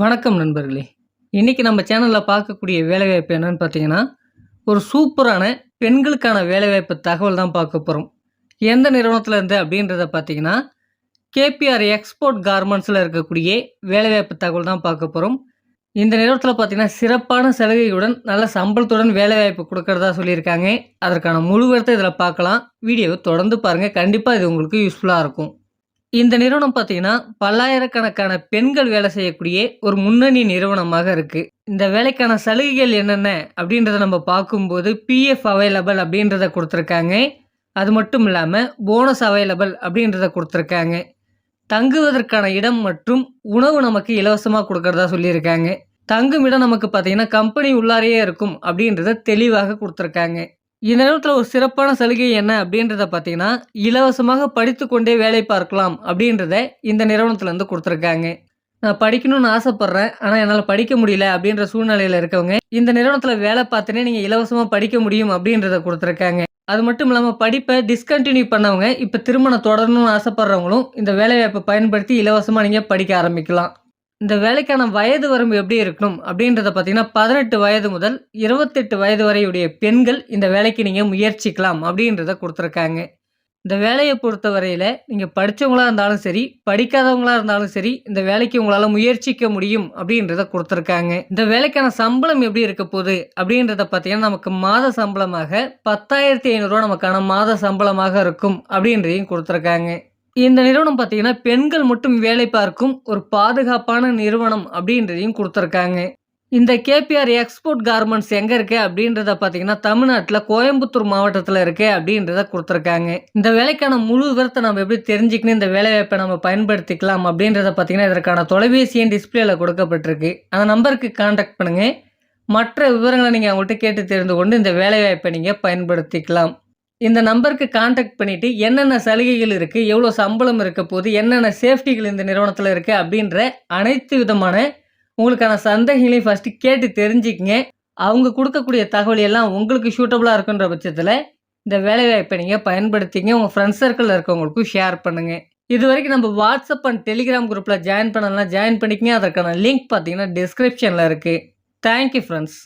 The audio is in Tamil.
வணக்கம் நண்பர்களே. இன்றைக்கி நம்ம சேனலில் பார்க்கக்கூடிய வேலைவாய்ப்பு என்னன்னு பார்த்தீங்கன்னா ஒரு சூப்பரான பெண்களுக்கான வேலைவாய்ப்பு தகவல் தான் பார்க்க போகிறோம் எந்த நிறுவனத்தில் இருந்து அப்படின்றத பார்த்தீங்கன்னா கேபிஆர் எக்ஸ்போர்ட் கார்மெண்ட்ஸில் இருக்கக்கூடிய வேலைவாய்ப்பு தகவல் தான் பார்க்க போகிறோம் இந்த நிறுவனத்தில் பார்த்தீங்கன்னா சிறப்பான சலுகையுடன் நல்ல சம்பளத்துடன் வேலைவாய்ப்பு கொடுக்கறதா சொல்லியிருக்காங்க. அதற்கான முழு இதில் பார்க்கலாம். வீடியோவை தொடர்ந்து பாருங்கள் கண்டிப்பாக இது உங்களுக்கு யூஸ்ஃபுல்லாக இருக்கும். இந்த நிறுவனம் பார்த்தீங்கன்னா பல்லாயிரக்கணக்கான பெண்கள் வேலை செய்யக்கூடிய ஒரு முன்னணி நிறுவனமாக இருக்குது இந்த வேலைக்கான சலுகைகள் என்னென்ன அப்படின்றத நம்ம பார்க்கும்போது பிஎஃப் அவைலபிள் அப்படின்றத கொடுத்துருக்காங்க. அது மட்டும் இல்லாமல் போனஸ் அவைலபிள் அப்படின்றத கொடுத்துருக்காங்க. தங்குவதற்கான இடம் மற்றும் உணவு நமக்கு இலவசமாக கொடுக்கறதா சொல்லியிருக்காங்க. தங்கும் இடம் நமக்கு பார்த்தீங்கன்னா கம்பெனி உள்ளாரையே இருக்கும் அப்படின்றத தெளிவாக கொடுத்துருக்காங்க. இந்த நேரத்தில் ஒரு சிறப்பான சலுகை என்ன அப்படின்றத பார்த்தீங்கன்னா இலவசமாக படித்து கொண்டே வேலை பார்க்கலாம் அப்படின்றத இந்த நிறுவனத்துலேருந்து கொடுத்துருக்காங்க. நான் படிக்கணும்னு ஆசைப்பட்றேன் ஆனால் என்னால் படிக்க முடியல அப்படின்ற சூழ்நிலையில் இருக்கவங்க இந்த நிறுவனத்தில் வேலை பார்த்துனே நீங்கள் இலவசமாக படிக்க முடியும் அப்படின்றத கொடுத்துருக்காங்க. அது மட்டும் இல்லாமல் படிப்பை டிஸ்கண்டினியூ பண்ணவங்க இப்போ திருமணம் தொடரணும்னு ஆசைப்பட்றவங்களும் இந்த வேலைவாய்ப்பை பயன்படுத்தி இலவசமாக நீங்கள் படிக்க ஆரம்பிக்கலாம். இந்த வேலைக்கான வயது வரம்பு எப்படி இருக்கணும் அப்படின்றத பார்த்தீங்கன்னா பதினெட்டு வயது முதல் இருபத்தெட்டு வயது வரையுடைய பெண்கள் இந்த வேலைக்கு நீங்கள் முயற்சிக்கலாம் அப்படின்றத கொடுத்துருக்காங்க. இந்த வேலையை பொறுத்த வரையில் நீங்கள் படித்தவங்களாக இருந்தாலும் சரி படிக்காதவங்களா இருந்தாலும் சரி இந்த வேலைக்கு உங்களால் முயற்சிக்க முடியும் அப்படின்றத கொடுத்துருக்காங்க. இந்த வேலைக்கான சம்பளம் எப்படி இருக்க போகுது அப்படின்றத பார்த்தீங்கன்னா நமக்கு மாத சம்பளமாக பத்தாயிரத்தி ஐநூறுரூவா நமக்கான மாத சம்பளமாக இருக்கும் அப்படின்றதையும் கொடுத்துருக்காங்க. இந்த நிறுவனம் பார்த்தீங்கன்னா பெண்கள் மட்டும் வேலை பார்க்கும் ஒரு பாதுகாப்பான நிறுவனம் அப்படின்றதையும் கொடுத்துருக்காங்க. இந்த கேபிஆர் எக்ஸ்போர்ட் கார்மெண்ட்ஸ் எங்கே இருக்கு அப்படின்றத பார்த்தீங்கன்னா தமிழ்நாட்டில் கோயம்புத்தூர் மாவட்டத்தில் இருக்கு அப்படின்றத கொடுத்துருக்காங்க. இந்த வேலைக்கான முழு விவரத்தை நம்ம எப்படி தெரிஞ்சுக்கணும் இந்த வேலைவாய்ப்பை நம்ம பயன்படுத்திக்கலாம் அப்படின்றத பார்த்தீங்கன்னா இதற்கான தொலைபேசி எண் டிஸ்பிளேல கொடுக்கப்பட்டிருக்கு. அந்த நம்பருக்கு கான்டாக்ட் பண்ணுங்கள் மற்ற விவரங்களை நீங்கள் அவங்கள்ட்ட கேட்டு தெரிந்து கொண்டு இந்த வேலைவாய்ப்பை நீங்கள் பயன்படுத்திக்கலாம். இந்த நம்பருக்கு காண்டாக்ட் பண்ணிவிட்டு என்னென்ன சலுகைகள் இருக்குது எவ்வளோ சம்பளம் இருக்க போது என்னென்ன சேஃப்டிகள் இந்த நிறுவனத்தில் இருக்குது அப்படின்ற அனைத்து விதமான உங்களுக்கான சந்தேகங்களையும் ஃபஸ்ட்டு கேட்டு தெரிஞ்சுக்கங்க. அவங்க கொடுக்கக்கூடிய தகவல் எல்லாம் உங்களுக்கு சூட்டபுளாக இருக்குன்ற பட்சத்தில் இந்த வேலைவாய்ப்பை நீங்கள் பயன்படுத்திங்க. உங்கள் ஃப்ரெண்ட்ஸ் சர்க்கிளில் இருக்கவங்களுக்கும் ஷேர் பண்ணுங்கள் இது வரைக்கும் நம்ம வாட்ஸ்அப் அண்ட் டெலிகிராம் குரூப்பில் ஜாயின் பண்ணலாம் ஜாயின் பண்ணிக்கங்க. அதற்கான லிங்க் பார்த்தீங்கன்னா டிஸ்கிரிப்ஷனில் இருக்குது தேங்க்யூ ஃப்ரெண்ட்ஸ்